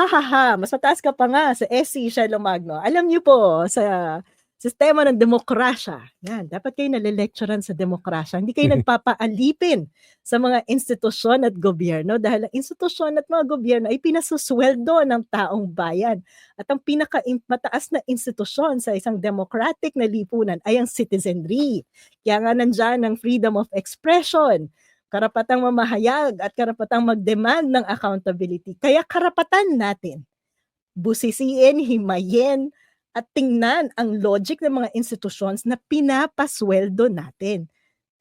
Ha, ha, ha, mas mataas ka pa nga sa SC Shelo Magno. Alam niyo po sa sistema ng demokrasya, yan, dapat kayo nale-lecturean sa demokrasya. Hindi kayo nagpapaalipin sa mga institusyon at gobyerno dahil ang institusyon at mga gobyerno ay pinasusweldo ng taong bayan. At ang pinaka mataas na institusyon sa isang democratic na lipunan ay ang citizenry. Kaya nga nandyan ang freedom of expression, karapatang mamahayag at karapatang mag-demand ng accountability. Kaya karapatan natin busisiin, himayin, at tingnan ang logic ng mga institutions na pinapasweldo natin.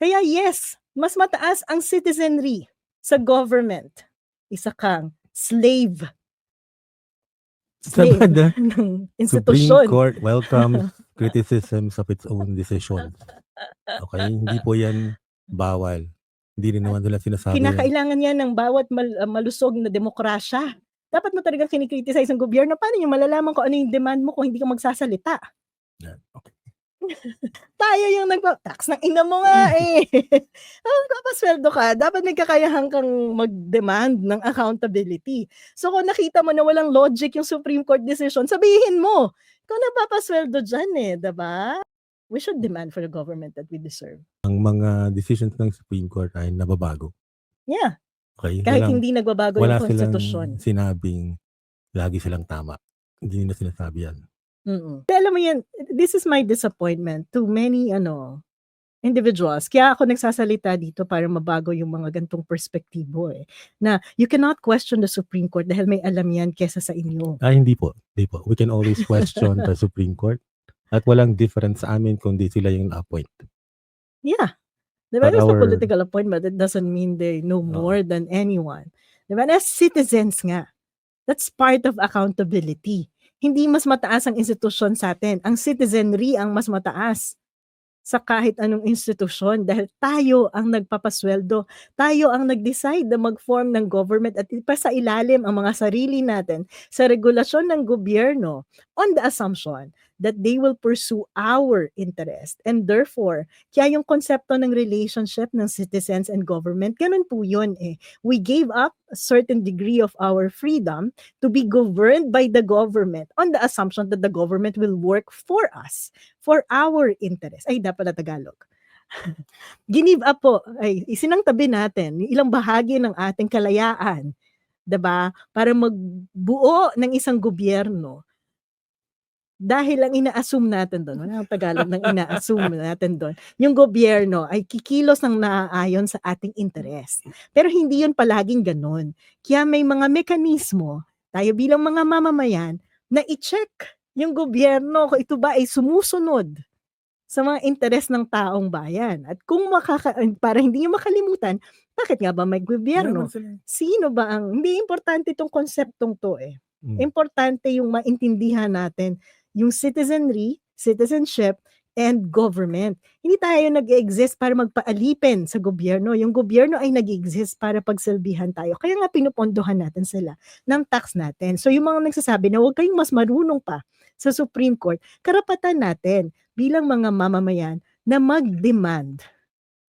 Kaya yes, mas mataas ang citizenry sa government. Isa kang slave slave Sabi na, ng Supreme institusyon. Court welcomes criticisms of its own decisions. Okay, hindi po yan bawal. Hindi rin naman nila sinasabi. yan. Kinakailangan yan ng bawat mal- uh, malusog na demokrasya. Dapat mo talagang kinikriticize ang gobyerno. Paano nyo malalaman kung ano yung demand mo kung hindi ka magsasalita? Yan, okay. Tayo yung nagpa... Tax ng ina mo nga eh. oh, kapasweldo ka, dapat may kakayahan kang mag-demand ng accountability. So kung nakita mo na walang logic yung Supreme Court decision, sabihin mo, ikaw nagpapasweldo dyan eh, 'di ba? We should demand for the government that we deserve. Mga decisions ng Supreme Court ay nababago. Yeah, Okay? kahit Walang- hindi nagbabago wala yung silang konstitusyon. sinabing lagi silang tama. Hindi nila sinasabi yan. Mm. Pero alam mo yan, this is my disappointment to many ano individuals. Kaya ako nagsasalita dito para mabago yung mga gantong perspektibo eh. Na you cannot question the Supreme Court dahil may alam yan kesa sa inyo. Ah, hindi po. Hindi po. We can always question the Supreme Court. At walang difference sa amin kundi sila yung na-appoint. Yeah. Diba? But There's a our- political appointment. It doesn't mean they know more than anyone. Diba? As citizens nga, that's part of accountability. Hindi mas mataas ang institusyon sa atin. Ang citizenry ang mas mataas sa kahit anong institusyon dahil tayo ang nagpapasweldo. Tayo ang nag-decide na mag-form ng government at ipasa ilalim ang mga sarili natin sa regulasyon ng gobyerno on the assumption that they will pursue our interest. And therefore, kaya yung konsepto ng relationship ng citizens and government, ganun po yun eh. We gave up a certain degree of our freedom to be governed by the government on the assumption that the government will work for us, for our interest. Ay, dapat na Tagalog. Ginive up po, ay, isinang tabi natin ilang bahagi ng ating kalayaan, 'di ba? Para magbuo ng isang gobyerno dahil ang ina-assume natin doon, wala akong Tagalog ng ina-assume natin doon, yung gobyerno ay kikilos ng naaayon sa ating interest. Pero hindi yun palaging ganun. Kaya may mga mekanismo, tayo bilang mga mamamayan, na i-check yung gobyerno kung ito ba ay sumusunod sa mga interes ng taong bayan. At kung makaka, para hindi nyo makalimutan, bakit nga ba may gobyerno? Sino ba ang, hindi importante itong konseptong to eh Mm. importante yung maintindihan natin yung citizenry, citizenship, and government. Hindi tayo nag-exist para magpaalipin sa gobyerno. Yung gobyerno ay nag-exist para pagsilbihan tayo. Kaya nga pinupondohan natin sila ng tax natin. So yung mga nagsasabi na huwag kayong mas marunong pa sa Supreme Court, karapatan natin bilang mga mamamayan na mag-demand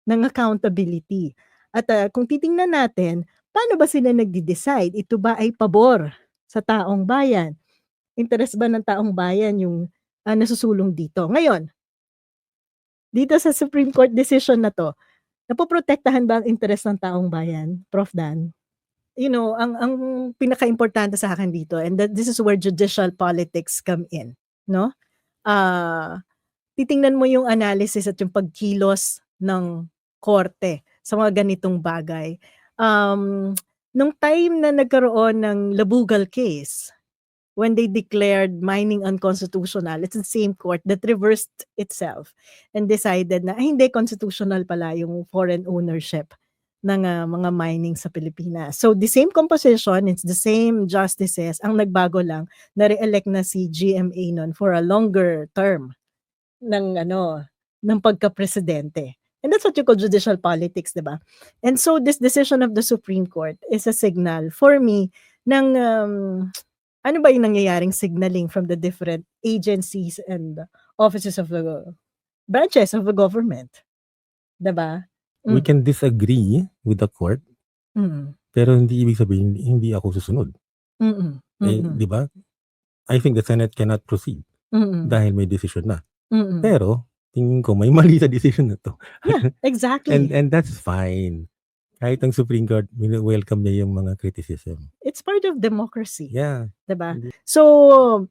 ng accountability. At ah, kung titingnan natin, paano ba sila nagdi-decide? Ito ba ay pabor sa taong bayan? Interes ba ng taong bayan yung ah, nasusulong dito? Ngayon, dito sa Supreme Court decision na to, napoprotektahan ba ang interes ng taong bayan, Prof. Dan? You know, ang ang pinaka-importante sa akin dito and that this is where judicial politics come in, no? Ah, titingnan mo yung analysis at yung pagkilos ng korte sa mga ganitong bagay. Um, nung time na nagkaroon ng Labugal case, when they declared mining unconstitutional, it's the same court that reversed itself and decided na hindi constitutional pala yung foreign ownership ng ah, mga mining sa Pilipinas. So the same composition, it's the same justices, ang nagbago lang na re-elect na si GMA noon for a longer term ng ano ng pagka-presidente. And that's what you call judicial politics, 'di ba? And so this decision of the Supreme Court is a signal for me ng um, ano ba yung nangyayaring signaling from the different agencies and offices of the branches of the government. 'Di ba? We Mm. can disagree with the court, Mm. pero hindi ibig sabihin hindi ako susunod. Mm. Eh, Mm. 'di ba? I think the Senate cannot proceed Mm. dahil may desisyon na. Mm. Pero tingin ko may mali sa desisyon na 'to. Yeah, exactly. And and that's fine. Kahit ang Supreme Court wini-welcome niya yung mga criticism. It's part of democracy, Yeah. 'di ba? Hindi So,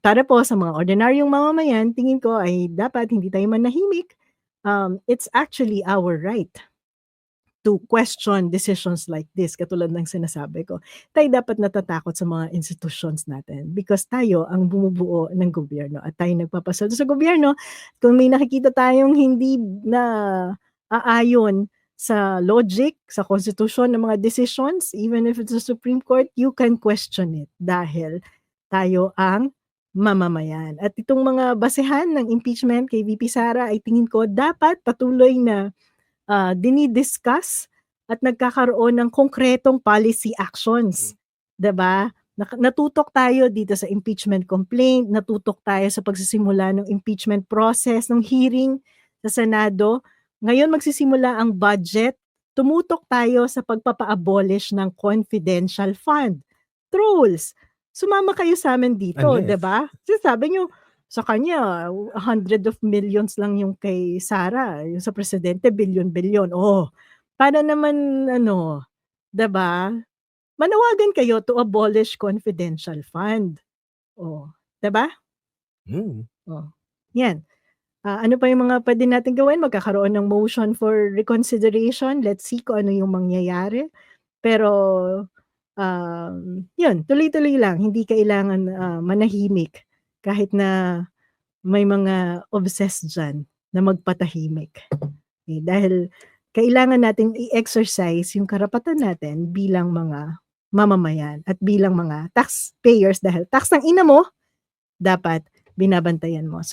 para po sa mga ordinaryong mamamayan, tingin ko ay dapat hindi tayo manahimik. Um, it's actually our right to question decisions like this, katulad ng sinasabi ko. Tayo dapat natatakot sa mga institutions natin because tayo ang bumubuo ng gobyerno at tayo nagpapasweldo sa gobyerno. Kung may nakikita tayong hindi na aayon sa logic, sa constitution ng mga decisions, even if it's the Supreme Court, you can question it dahil tayo ang mamamayan. At itong mga basehan ng impeachment kay VP Sara ay tingin ko dapat patuloy na ah, dinidiscuss at nagkakaroon ng konkretong policy actions. ba? Nak- Natutok tayo dito sa impeachment complaint, natutok tayo sa pagsisimula ng impeachment process, ng hearing sa Senado. Ngayon magsisimula ang budget, tumutok tayo sa pagpapa-abolish ng confidential fund. Trolls, sumama kayo sa amin dito, Unless 'di ba? Sabi niyo sa kanya, hundred of millions lang yung kay Sara, yung sa presidente bilyon-bilyon. Oh, para naman ano, 'di ba? Manawagan kayo to abolish confidential fund. Oh, 'di ba? Hmm. Oh. Yan. Ah, ano pa yung mga pwede natin gawin? Magkakaroon ng motion for reconsideration. Let's see kung ano yung mangyayari. Pero um, yun, tuloy-tuloy lang. Hindi kailangan ah, manahimik kahit na may mga obsessed dyan na magpatahimik. Eh, dahil kailangan natin i-exercise yung karapatan natin bilang mga mamamayan at bilang mga taxpayers dahil tax ng ina mo, dapat binabantayan mo.